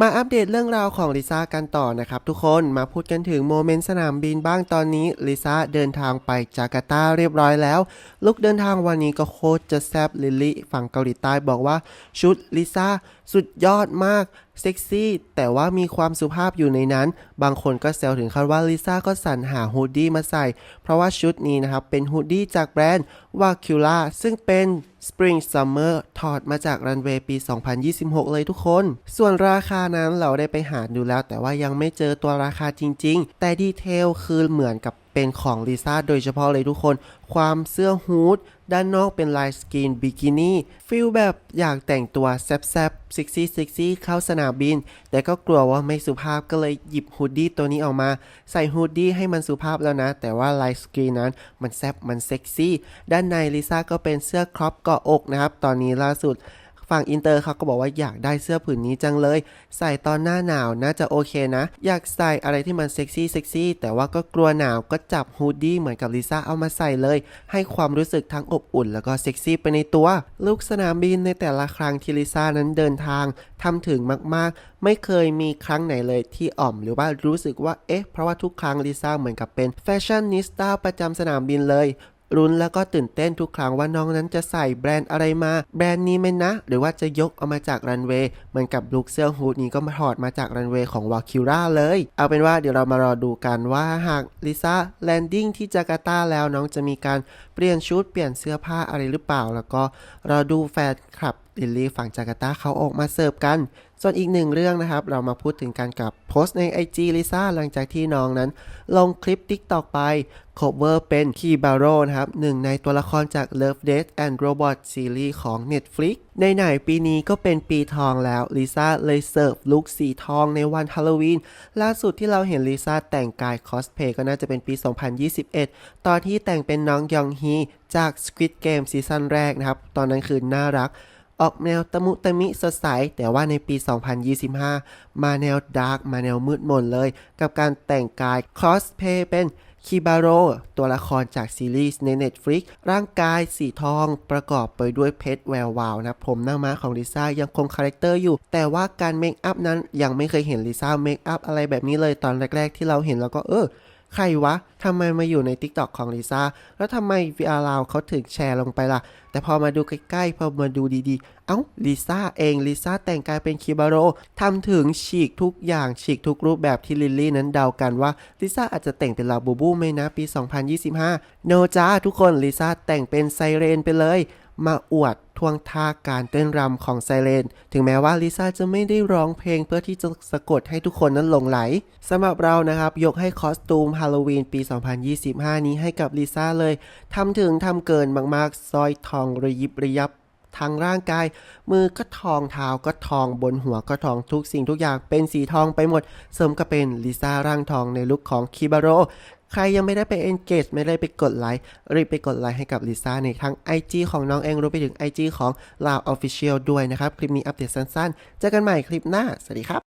มาอัปเดตเรื่องราวของลิซ่ากันต่อนะครับทุกคนมาพูดกันถึงโมเมนต์สนามบินบ้างตอนนี้ลิซ่าเดินทางไปจาการ์ตาเรียบร้อยแล้ว ลุกเดินทางวันนี้ก็โคตรจะแซบลิลลี่ฝั่งเกาหลีใต้บอกว่าชุดลิซ่าสุดยอดมากเซ็กซี่แต่ว่ามีความสุภาพอยู่ในนั้น บางคนก็แซวถึงขั้นว่าลิซ่าก็สรรหาฮูดดี้มาใส่ เพราะว่าชุดนี้นะครับ เป็นฮูดดี้จากแบรนด์วาคิล่าซึ่งเป็น Spring Summer ถอดมาจากรันเวย์ปี 2026 เลยทุกคน ส่วนราคานั้นเราได้ไปหาดูแล้ว แต่ว่ายังไม่เจอตัวราคาจริง ๆ แต่ดีเทลคือเหมือนกับ เป็นของลิซ่าโดยเฉพาะเลยทุกคน ความเสื้อฮูดด้านนอกเป็นลายสกรีนบิกินี่ฟิลแบบอยากแต่งตัวแซบๆซิกซี่ซิกซี่เข้าสนามบิน แต่ก็กลัวว่าไม่สุภาพก็เลยหยิบฮูดดี้ตัวนี้ออกมา ใส่ฮูดดี้ให้มันสุภาพแล้วนะ แต่ว่าลายสกรีนนั้นมันแซบมันเซ็กซี่ ด้านในลิซ่าก็เป็นเสื้อครอปเกาะอกนะครับ ตอนนี้ล่าสุด ฝั่งอินเตอร์เขาก็บอกว่าอยากได้เสื้อผืนนี้จังเลย ใส่ตอนหน้าหนาวน่าจะโอเคนะ อยากใส่อะไรที่มันเซ็กซี่เซ็กซี่แต่ว่าก็กลัวหนาวก็จับฮูดดี้เหมือนกับลิซ่าเอามาใส่เลย ให้ความรู้สึกทั้งอบอุ่น แล้วก็เซ็กซี่ไปในตัว ลูกสนามบินในแต่ละครั้งที่ลิซ่านั้นเดินทางทำถึงมากๆ ไม่เคยมีครั้งไหนเลยที่อ่อมหรือว่ารู้สึกว่าเอ๊ะเพราะว่าทุกครั้งลิซ่าเหมือนกับเป็นแฟชั่นนิสต้าประจำสนามบินเลย รุ้นแล้วก็ตื่นเต้นทุกครั้งว่าน้องนั้นจะใส่แบรนด์อะไรมา แบรนด์นี้ไหมนะ หรือว่าจะยกเอามาจากรันเวย์เหมือนกับลุคเสื้อฮูดนี้ก็มาถอดมาจากรันเวย์ของวาคิร่าเลย เอาเป็นว่าเดี๋ยวเรามารอดูกันว่าหากลิซ่าแลนดิ้งที่จาการ์ตาแล้วน้องจะมีการเปลี่ยนชุดเปลี่ยนเสื้อผ้าอะไรหรือเปล่า แล้วก็รอดูแฟนคลับลิลลี่ฝั่งจาการ์ตาเขาออกมาเสิร์ฟกัน ส่วนอีกหนึ่งเรื่องนะครับ เรามาพูดถึงการกับโพสต์ใน IG ลิซ่าหลังจากที่น้องนั้น ลงคลิป TikTok ไป cover เป็นคีบาโรนะครับหนึ่งในตัวละครจาก Love Death and Robot ซีรีส์ของ Netflix ในไหนปีนี้ก็เป็นปีทองแล้วลิซ่าเลยเสิร์ฟลุคสีทองในวันฮาโลวีนล่าสุดที่เราเห็นลิซ่าแต่งกายคอสเพย์ก็น่าจะเป็นปี 2021 ตอนที่แต่งเป็นน้องยองฮีจาก Squid Game ซีซั่นแรกนะครับ ตอนนั้นคือน่ารัก ออกแนวตะมุตะมิสดใส แต่ว่าในปี 2025 มาแนวดาร์กมาแนวมืดมนเลย กับการแต่งกายคอสเพย์เป็นคิบาโรตัวละครจากซีรีส์ใน Netflix ร่างกายสีทองประกอบไปด้วยเพชรแวววาวนะผมหน้าม้าของลิซ่ายังคงคาแรคเตอร์อยู่ แต่ว่าการเมคอัพนั้นยังไม่เคยเห็นลิซ่าเมคอัพอะไรแบบนี้เลยตอนแรก ๆ ที่เราเห็นแล้วก็เออ ใครวะทำไมมาอยู่ใน TikTok ของลิซ่า แล้วทำไม VR เราเขาถึงแชร์ลงไปล่ะ แต่พอมาดูใกล้ๆ พอมาดูดีๆ เอ้าลิซ่าเองลิซ่าแต่งกายเป็นคิบาโรทำถึงฉีกทุกอย่างฉีกทุกรูปแบบที่ลิลลี่นั้นเดากันว่าลิซ่าอาจจะแต่งเป็นลาบูบูไหมนะปี 2025 โนจ้าทุกคนลิซ่าแต่งเป็นไซเรนไปเลย มาอวด ทวงท่าการเต้นรำของไซเรนถึงแม้ว่าลิซ่าจะไม่ได้ร้องเพลงเพื่อที่จะสะกดให้ทุกคนนั้นหลงไหลสำหรับเรานะครับ ยกให้คอสตูมฮาโลวีนปี 2025 นี้ให้กับลิซ่าเลยทำถึงทำเกินมากๆสร้อยทองระยิบระยับทางร่างกาย มือก็ทองเท้าก็ทองบนหัวก็ทองทุกสิ่งทุกอย่างเป็นสีทองไปหมด เสริมก็เป็นลิซ่าร่างทองในลุคของคิบาโร ใครยังไม่ได้ไป engage ไม่ได้ไปกดไลค์รีบไปกดไลค์ให้กับลิซ่าในทั้ง IG ของน้องเองรวมไปถึง IG ของ Loud Official ด้วยนะครับ คลิปนี้อัปเดตสั้นๆ เจอกันใหม่คลิปหน้า สวัสดีครับ